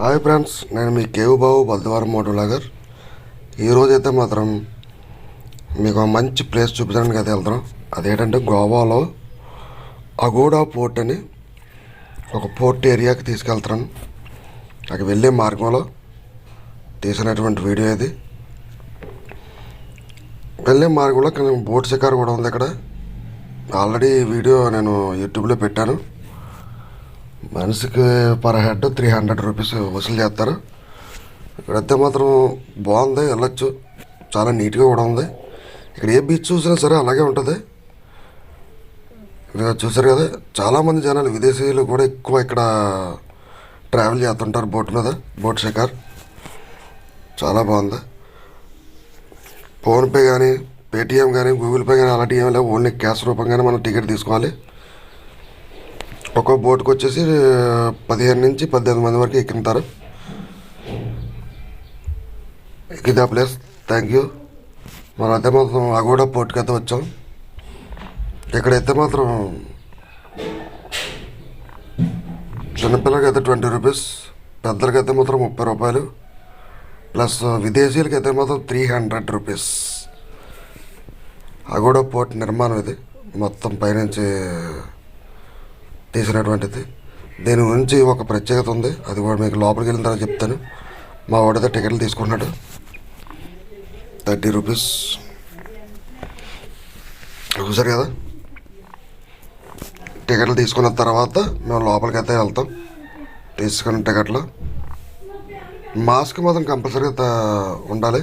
Hi friends నేను మీ కేవు బాబు బల్దవారం moto vlogger ఈరోజైతే మాత్రం మీకు మంచి ప్లేస్ చూపించడానికి అయితే వెళ్తున్నాం. అదేంటంటే గోవాలో అగోడా పోర్ట్ అని ఒక పోర్ట్ ఏరియాకి తీసుకెళ్తున్నాను అక్కడ వెళ్ళే మార్గంలో తీసినటువంటి వీడియో ఇది. వెళ్ళే మార్గంలో కానీ బోట్ షికార్ కూడా ఉంది అక్కడ. ఆల్రెడీ వీడియో నేను యూట్యూబ్లో పెట్టాను. మనిషికి per head three hundred rupees వసూలు చేస్తారు. ఇక్కడైతే మాత్రం బాగుంది వెళ్ళొచ్చు. చాలా నీట్గా కూడా ఉంది. ఇక్కడ ఏ బీచ్ చూసినా సరే అలాగే ఉంటుంది. ఇక్కడ చూసారు కదా చాలామంది జనాలు విదేశీయులు కూడా ఎక్కువ ఇక్కడ ట్రావెల్ చేస్తుంటారు బోట్ మీద బోట్ షికార్. చాలా బాగుంది. ఫోన్పే కానీ పేటిఎం కానీ గూగుల్ పే కానీ అలాంటివి ఏమి లేవు. ఓన్లీ క్యాష్ రూపంగానే మనం టికెట్ తీసుకోవాలి. ఒక బోట్కి వచ్చేసి పదిహేను నుంచి పద్దెనిమిది మంది వరకు ఎక్కింటారు ఎక్కిదా ప్లేస్ థ్యాంక్ యూ. మనం అయితే మాత్రం అగోడా పోర్ట్కి అయితే వచ్చాం. ఇక్కడైతే మాత్రం చిన్నపిల్లలకి అయితే ట్వంటీ రూపీస్ పెద్దలకి అయితే మాత్రం ముప్పై రూపాయలు ప్లస్ విదేశీయులకి అయితే మాత్రం three hundred rupees. Aguada fort నిర్మాణం ఇది. మొత్తం పైనుంచి తీసినటువంటిది. దీని గురించి ఒక ప్రత్యేకత ఉంది. అది కూడా మీకు లోపలికి వెళ్ళిన తర్వాత చెప్తాను. మా వాడితే టికెట్లు తీసుకున్నాడు థర్టీ రూపీస్. చూసారు కదా? టికెట్లు తీసుకున్న తర్వాత మేము లోపలికి అయితే వెళ్తాం. తీసుకున్న టికెట్లు. మాస్క్ మాత్రం కంపల్సరీగా ఉండాలి.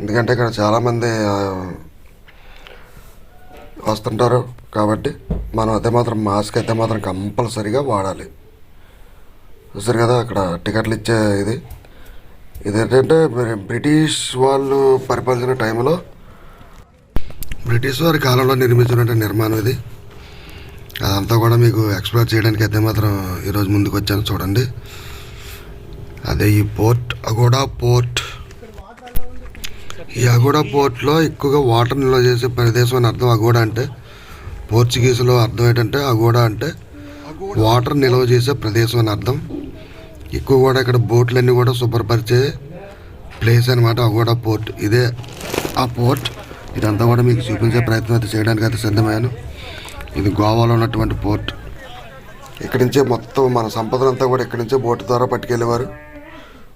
ఎందుకంటే ఇక్కడ చాలామంది వస్తుంటారు. కాబట్టి మనం అయితే మాత్రం మాస్క్ అయితే మాత్రం కంపల్సరీగా వాడాలి. చూసారు కదా అక్కడ టికెట్లు ఇచ్చే ఇది. ఇది ఏంటంటే బ్రిటిష్ వాళ్ళు పరిపాలించిన టైంలో బ్రిటిష్ వారి కాలంలో నిర్మించినటువంటి నిర్మాణం ఇది. అదంతా కూడా మీకు ఎక్స్ప్లోర్ చేయడానికి అయితే మాత్రం ఈరోజు ముందుకు వచ్చాను చూడండి. అదే ఈ పోర్ట్ అగోడా పోర్ట్. ఈ అగోడా పోర్ట్లో ఎక్కువగా వాటర్ నిల్వ చేసే ప్రదేశం అని అర్థం అగోడా అంటే పోర్చుగీస్లో అర్థం ఏంటంటే అగోడా అంటే వాటర్ నిల్వ చేసే ప్రదేశం అని అర్థం. ఎక్కువ కూడా ఇక్కడ బోట్లన్నీ కూడా శుభ్రపరిచే ప్లేస్ అనమాట అగోడా పోర్ట్. ఇదే ఆ పోర్ట్. ఇదంతా కూడా మీకు చూపించే ప్రయత్నం అయితే చేయడానికి అయితే సిద్ధమయ్యాను. ఇది గోవాలో ఉన్నటువంటి పోర్ట్. ఇక్కడి నుంచే మొత్తం మన సంపదనంతా కూడా ఇక్కడి నుంచే బోట్ ద్వారా పట్టుకెళ్ళేవారు.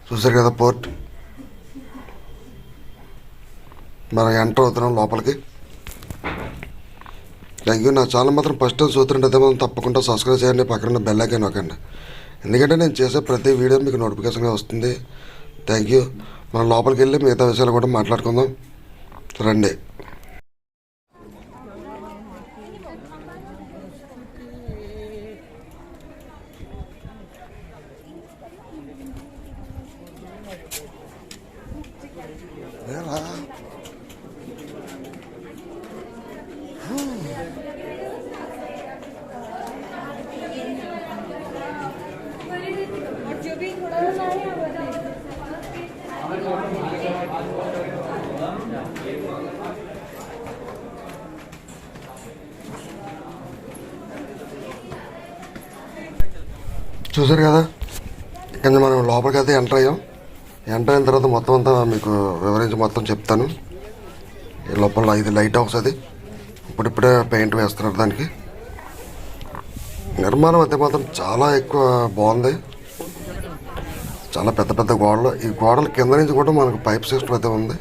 చూసారు కదా పోర్ట్. మనం ఎంటర్ అవుతున్నాం లోపలికి. థ్యాంక్ యూ నా ఛానల్ మాత్రం ఫస్ట్ టైం చూస్తుంటే మాత్రం తప్పకుండా సబ్స్క్రైబ్ చేయండి పక్కన బెల్ ఐకాన్ నొక్కండి. ఎందుకంటే నేను చేసే ప్రతి వీడియో మీకు నోటిఫికేషన్గా వస్తుంది. థ్యాంక్ యూ మనం లోపలికి వెళ్ళి మిగతా విషయాలు కూడా మాట్లాడుకుందాం. రండి. చూసారు కదా? ఇక్కడ మనం లోపలికి అయితే ఎంటర్ అయ్యాం. ఎంటర్ అయిన తర్వాత మొత్తం అంతా మీకు వివరించి మొత్తం చెప్తాను. ఈ లోపల ఇది లైట్ హౌస్ అది. ఇప్పుడిప్పుడే పెయింట్ వేస్తున్నారు దానికి. నిర్మాణం అయితే మాత్రం చాలా ఎక్కువ బాగుంది. చాలా పెద్ద పెద్ద గోడలు. ఈ గోడల కింద నుంచి కూడా మనకు పైప్ సిస్టమ్ అయితే ఉంది.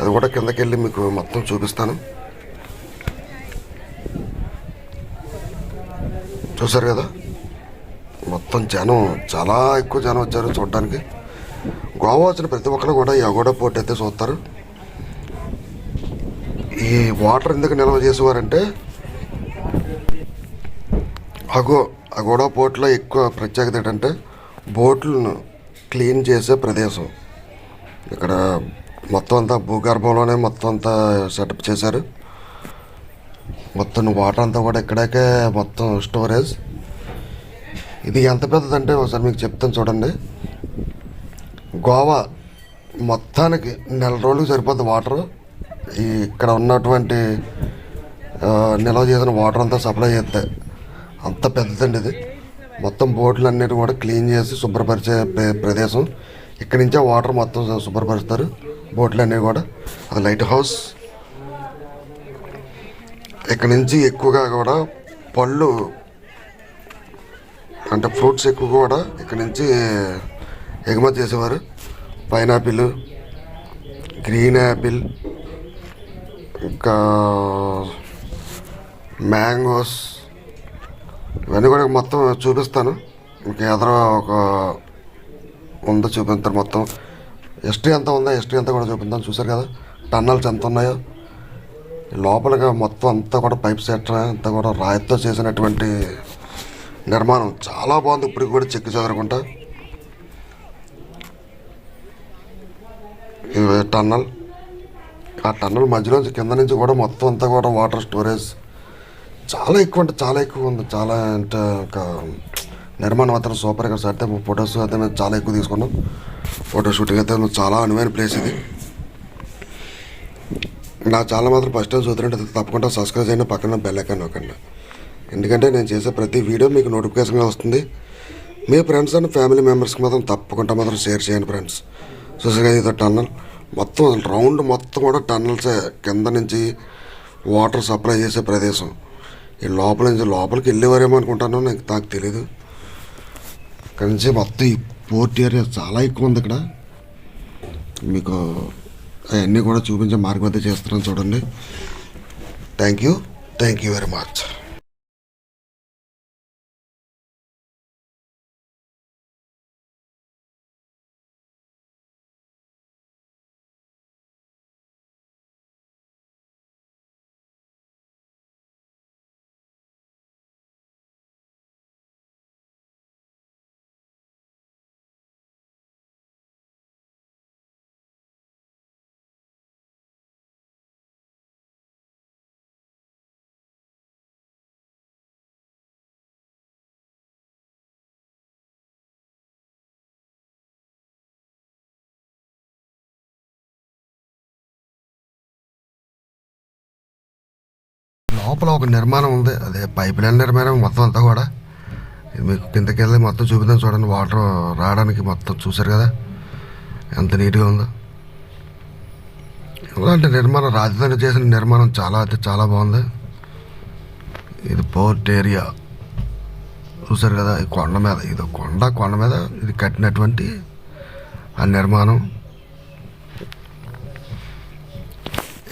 అది కూడా కిందకి వెళ్ళి మీకు మొత్తం చూపిస్తాను. చూసారు కదా? మొత్తం జనం చాలా ఎక్కువ జనం వచ్చారు చూడడానికి. గోవా వచ్చిన ప్రతి ఒక్కరు కూడా ఈ అగోడా పోర్ట్ అయితే చూస్తారు. ఈ వాటర్ ఎందుకు నిల్వ చేసేవారంటే అగో అగోడా పోర్ట్లో ఎక్కువ ప్రత్యేకత ఏంటంటే బోట్లను క్లీన్ చేసే ప్రదేశం. ఇక్కడ మొత్తం అంతా భూగర్భంలోనే మొత్తం అంతా సెటప్ చేశారు. మొత్తం వాటర్ అంతా కూడా ఇక్కడకే మొత్తం స్టోరేజ్. ఇది ఎంత పెద్దదంటే ఒకసారి మీకు చెప్తాను చూడండి. గోవా మొత్తానికి నెల రోజులకు సరిపోద్ది వాటర్. ఈ ఇక్కడ ఉన్నటువంటి నిల్వ చేసిన వాటర్ అంతా సప్లై చేస్తాయి అంత పెద్దదండి ఇది. మొత్తం బోట్లు అన్నిటి కూడా క్లీన్ చేసి శుభ్రపరిచే ప్రదేశం. ఇక్కడి నుంచే వాటర్ మొత్తం శుభ్రపరుస్తారు. బోట్లు అనేవి కూడా. అది లైట్ హౌస్. ఇక్కడ నుంచి ఎక్కువగా కూడా పళ్ళు అంటే ఫ్రూట్స్ ఎక్కువ కూడా ఇక్కడ నుంచి ఎగుమతి చేసేవారు. పైనాపిల్ గ్రీన్ యాపిల్ ఇంకా మ్యాంగోస్ ఇవన్నీ కూడా మొత్తం చూపిస్తాను. ఇంకా ఎదురు ఒక ఉందో చూపించారు మొత్తం. హిస్టరీ ఎంత ఉందో హిస్టరీ అంతా కూడా చూపిస్తాను చూసారు కదా? టన్నల్స్ ఎంత ఉన్నాయో? లోపలగా మొత్తం అంతా కూడా పైప్ సెట్ అంతా కూడా రాయితో చేసినటువంటి నిర్మాణం చాలా బాగుంది. ఇప్పటికి కూడా చెక్కి చదరకుండా టన్నల్. ఆ టన్నల్ మధ్యలో కింద నుంచి కూడా మొత్తం అంతా కూడా వాటర్ స్టోరేజ్ చాలా ఎక్కువ అంటే చాలా ఎక్కువ ఉంది చాలా అంటే ఒక నిర్మాణం మాత్రం సూపర్గా అయితే ఫొటోస్ అయితే మేము చాలా ఎక్కువ తీసుకున్నాం. ఫోటో షూటింగ్ అయితే చాలా అనువైన ప్లేస్ ఇది. నా చాలా మాత్రం ఫస్ట్ టైం చూద్దారంటే తప్పకుండా సబ్స్క్రైబ్ చేయండి పక్కన బెల్ ఐకాన్ నొక్కండి. ఎందుకంటే నేను చేసే ప్రతి వీడియో మీకు నోటిఫికేషన్గా వస్తుంది. మీ ఫ్రెండ్స్ అండ్ ఫ్యామిలీ మెంబర్స్కి మాత్రం తప్పకుండా మాత్రం షేర్ చేయండి ఫ్రెండ్స్ చూసారుగా ఇది టన్నల్ మొత్తం రౌండ్ మొత్తం కూడా టన్నల్సే కింద నుంచి వాటర్ సప్లై చేసే ప్రదేశం. లోపల నుంచి లోపలికి వెళ్ళేవారేమో అనుకుంటాను. నాకు నాకు తెలియదు కనీసం మొత్తం ఈ పోర్ట్ ఏరియా చాలా ఎక్కువ ఉంది ఇక్కడ. మీకు అవన్నీ కూడా చూపించే మార్గం అయితే చేస్తున్నాను చూడండి. Thank you thank you very much లోపల ఒక నిర్మాణం ఉంది. అదే పైప్ లైన్ నిర్మాణం మొత్తం అంతా కూడా. మీకు కిందకి వెళ్ళి మొత్తం చూపిద్దాం చూడండి. వాటర్ రావడానికి మొత్తం చూసారు కదా. ఎంత నీట్గా ఉందో. ఇలాంటి నిర్మాణం రాజధాని చేసిన నిర్మాణం చాలా అయితే చాలా బాగుంది. ఇది పోర్ట్ ఏరియా. చూసారు కదా ఈ కొండ మీద ఇది కొండ కొండ మీద ఇది కట్టినటువంటి ఆ నిర్మాణం.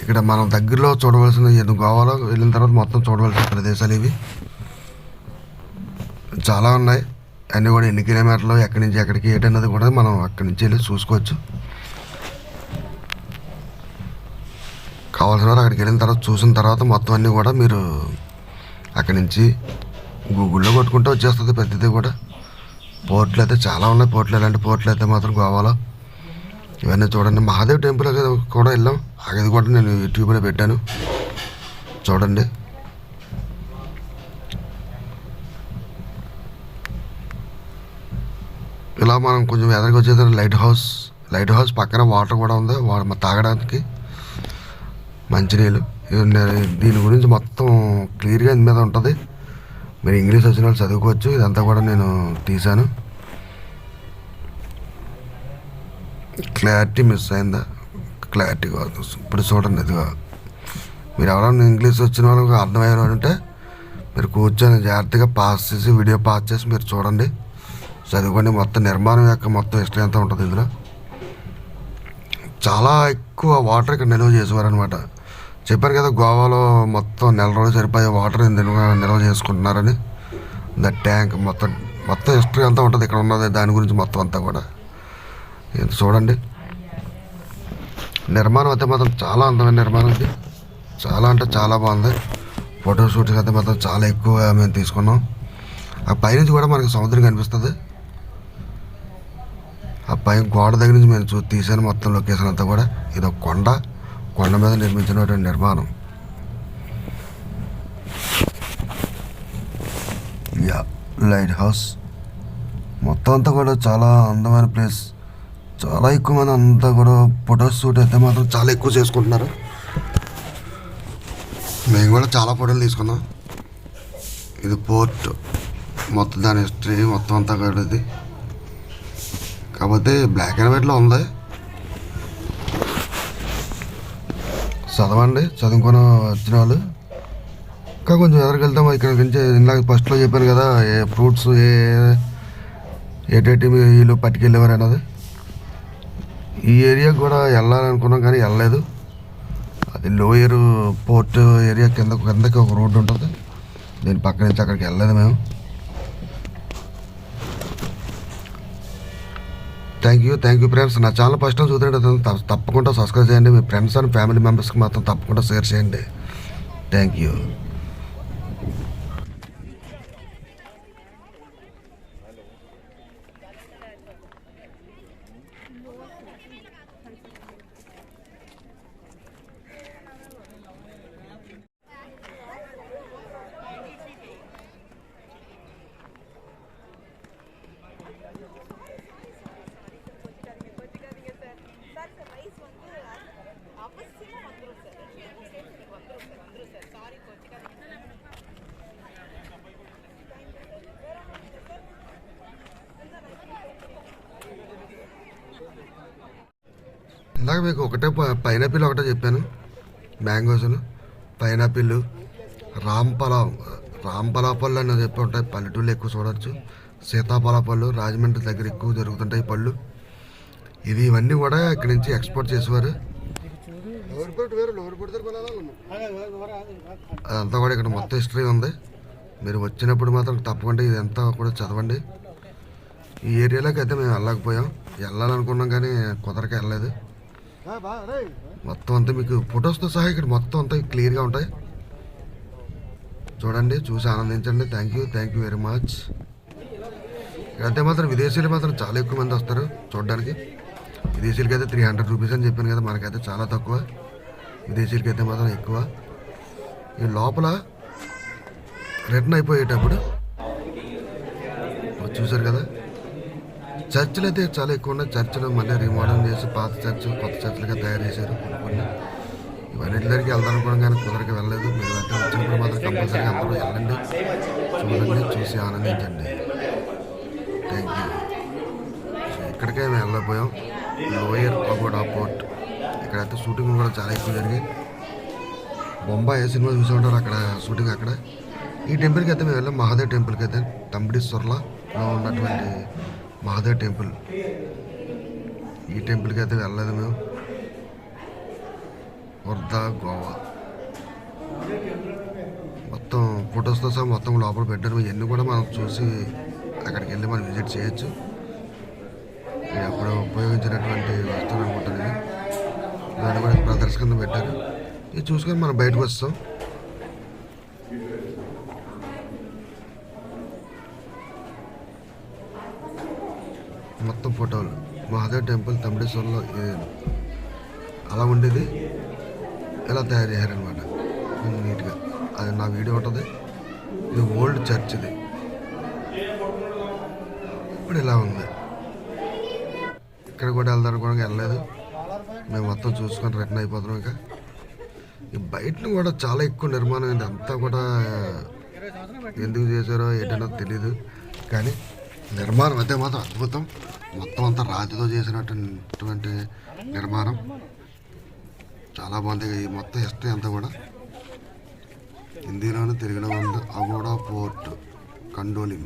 ఇక్కడ మనం దగ్గరలో చూడవలసిన గోవాలో వెళ్ళిన తర్వాత మొత్తం చూడవలసిన ప్రదేశాలు ఇవి. చాలా ఉన్నాయి. అన్నీ కూడా ఎన్ని కిలోమీటర్లు ఎక్కడి నుంచి ఎక్కడికి ఏటన్నది కూడా మనం అక్కడి నుంచి వెళ్ళి చూసుకోవచ్చు. కావాల్సిన వారు అక్కడికి వెళ్ళిన తర్వాత చూసిన తర్వాత మొత్తం అన్నీ కూడా మీరు అక్కడి నుంచి గూగుల్లో కొట్టుకుంటే వచ్చేస్తుంది ప్రతిదీ కూడా. పోర్ట్లు అయితే చాలా ఉన్నాయి. పోర్ట్లు ఇలాంటి పోర్ట్లు అయితే మాత్రం గోవాలో ఇవన్నీ చూడండి. మహాదేవ్ టెంపుల్ కూడా వెళ్ళాం. అది కూడా నేను యూట్యూబ్లో పెట్టాను. చూడండి. ఇలా మనం కొంచెం ఎదరికి వచ్చేది లైట్ హౌస్ లైట్ హౌస్ పక్కన వాటర్ కూడా ఉంది. వాటర్ తాగడానికి మంచినీళ్ళు దీని గురించి మొత్తం క్లియర్గా ఇందు మీద ఉంటుంది. మీరు ఇంగ్లీష్ వచ్చిన వాళ్ళు చదువుకోవచ్చు. ఇదంతా కూడా నేను తీశాను. క్లారిటీ మిస్ అయిందా? క్లారిటీ కాదు. ఇప్పుడు చూడండి ఇదిగో. మీరు ఎవరైనా ఇంగ్లీష్ వచ్చిన వాళ్ళకి అర్థమయ్యారు ఉంటే మీరు కూర్చొని జాగ్రత్తగా పాస్ చేసి వీడియో పాస్ చేసి మీరు చూడండి. చదువుకోండి. మొత్తం నిర్మాణం యొక్క మొత్తం హిస్టరీ అంతా ఉంటుంది ఇందులో. చాలా ఎక్కువ వాటర్ ఇక్కడ నిల్వ చేసేవారు అనమాట చెప్పారు కదా గోవాలో మొత్తం నెల రోజులు సరిపోయే వాటర్ నిల్వ నిల్వ చేసుకుంటున్నారని. ద ట్యాంక్ మొత్తం మొత్తం హిస్టరీ అంతా ఉంటుంది. ఇక్కడ ఉన్నది దాని గురించి మొత్తం అంతా కూడా. ఇది చూడండి. నిర్మాణం అయితే మాత్రం చాలా అందమైన నిర్మాణం ఇది. చాలా అంటే చాలా బాగుంది. ఫోటో షూట్స్ అయితే మాత్రం చాలా ఎక్కువ మేము తీసుకున్నాం. ఆ పైనుంచి కూడా మనకి సముద్రం కనిపిస్తుంది. ఆ పై గోడ దగ్గర నుంచి మేము చూ తీసాను మొత్తం లొకేషన్ అంతా కూడా. ఇది ఒక కొండ. కొండ మీద నిర్మించినటువంటి నిర్మాణం. యా లైట్ హౌస్ మొత్తం అంతా కూడా చాలా అందమైన ప్లేస్ చాలా ఎక్కువ మంది అంతా కూడా ఫొటోస్ షూట్ అయితే మాత్రం చాలా ఎక్కువ చేసుకుంటున్నారు మేము కూడా చాలా ఫోటోలు తీసుకున్నాం ఇది పోర్ట్ మొత్తం దాని హిస్టరీ మొత్తం అంతా కూడా ఇది కాకపోతే బ్లాక్ అండ్ వైట్లో ఉంది చదవండి చదువుకొని వచ్చిన వాళ్ళు ఇంకా కొంచెం ఎదరికెళ్తాం ఇక్కడ నుంచి ఇందాక ఫస్ట్లో చెప్పాను కదా ఏ ఫ్రూట్స్ ఏ ఏటేటి వీళ్ళు పట్టుకెళ్ళేవారు అన్నది ఈ ఏరియాకి కూడా వెళ్ళాలనుకున్నాం కానీ వెళ్ళలేదు. అది లోయర్ పోర్ట్ ఏరియా కింద కిందకి ఒక రోడ్డు ఉంటుంది. దీని పక్క నుంచి అక్కడికి వెళ్ళలేదు మేము. Thank you thank you friends నా ఛానల్ ఫస్ట్ టైం చూడండి తప్పకుండా సబ్స్క్రైబ్ చేయండి. మీ ఫ్రెండ్స్ అండ్ ఫ్యామిలీ మెంబర్స్కి మాత్రం తప్పకుండా షేర్ చేయండి. థ్యాంక్ యూ ఇందాక మీకు ఒకటే పైనాపిల్ ఒకటే చెప్పాను. మ్యాంగోస్ను పైనాపిల్ రాంపలా రాంపలా పళ్ళు అని చెప్పి ఉంటాయి. పల్లెటూళ్ళు ఎక్కువ చూడవచ్చు సీతాఫల పళ్ళు రాజమండ్రి దగ్గర ఎక్కువ జరుగుతుంటాయి పళ్ళు. ఇది ఇవన్నీ కూడా ఇక్కడి నుంచి ఎక్స్పోర్ట్ చేసేవారు. అదంతా కూడా ఇక్కడ మొత్తం హిస్టరీ ఉంది. మీరు వచ్చినప్పుడు మాత్రం తప్పకుండా ఇదంతా కూడా చదవండి. ఈ ఏరియాలోకి అయితే మేము వెళ్ళకపోయాం వెళ్ళాలనుకున్నాం కానీ కుదరక వెళ్ళలేదు. మొత్తం అంతా మీకు ఫొటోస్తో సహా ఇక్కడ మొత్తం అంతా క్లియర్గా ఉంటాయి. చూడండి చూసి ఆనందించండి. Thank you thank you very much ఇక్కడైతే మాత్రం విదేశీయులు మాత్రం చాలా ఎక్కువ మంది వస్తారు చూడడానికి. విదేశీయులకి అయితే త్రీ హండ్రెడ్ రూపీస్ అని చెప్పాను కదా మనకైతే చాలా తక్కువ. విదేశీయులకి అయితే మాత్రం ఎక్కువ. ఈ లోపల రిటర్న్ అయిపోయేటప్పుడు చూసారు కదా? చర్చిలు అయితే చాలా ఎక్కువ ఉన్నాయి. చర్చిలు మళ్ళీ రీమోడల్ చేసి పాత చర్చ్ కొత్త చర్చిలుగా తయారు చేశారు కొన్ని కొన్ని. ఇవన్నిటి దగ్గరికి వెళ్దాం అనుకోవడం కానీ కుదరకి వెళ్ళలేదు. మీరు అయితే వచ్చినప్పుడు మాత్రం కంపల్సరీగా అందరూ వెళ్ళండి. చూడండి చూసి ఆనందించండి. థ్యాంక్ యూ సో ఇక్కడికే మేము వెళ్ళకపోయాం లోయర్ పగోడా పోర్ట్ ఇక్కడైతే షూటింగ్ కూడా చాలా ఎక్కువ జరిగాయి. బొంబాయి ఏ సినిమా చూసి ఉంటారు అక్కడ షూటింగ్ అక్కడ. ఈ టెంపుల్కి అయితే మేము వెళ్ళాం. మహాదేవ్ టెంపుల్కి అయితే. తంబిడీశ్వర్లో ఉన్నటువంటి మహాదేవ్ టెంపుల్. ఈ టెంపుల్కి అయితే వెళ్ళలేదు మేము. వర్ధా గోవా. మొత్తం ఫొటోస్తో సహా మొత్తం లోపల పెట్టారు. ఇవన్నీ కూడా మనం చూసి అక్కడికి వెళ్ళి మనం విజిట్ చేయొచ్చు. ఇది అప్పుడు ఉపయోగించినటువంటి వస్తువులు అనుకుంటాను ఇది దాన్ని కూడా ప్రదర్శన పెట్టారు. ఇది చూసుకొని మనం బయటకు వస్తాం. మొత్తం ఫోటోలు. మహాదేవ్ టెంపుల్ తమిళేశ్వర్లో అలా ఉండేది. ఇలా తయారు చేశారనమాట నీట్గా. అది నా వీడియో ఉంటుంది. ఇది ఓల్డ్ చర్చ్ ఇది. ఇప్పుడు ఇలా ఉంది. ఇక్కడ కూడా వెళ్దాం కూడా వెళ్ళలేదు. మేము మొత్తం చూసుకొని రిటర్న్ అయిపోతున్నాం ఇంకా. ఈ బయటను కూడా చాలా ఎక్కువ నిర్మాణం అయింది. అంతా కూడా ఎందుకు చేశారో ఏంటనో తెలీదు. కానీ నిర్మాణం అయితే మాత్రం అద్భుతం. మొత్తం అంతా రాతితో చేసినటువంటి నిర్మాణం. చాలా బాగుంది. ఈ మొత్తం హిస్టరీ అంతా కూడా. హిందీలోను తెలుగులో ఉంది అగోడా పోర్ట్ కండోలిం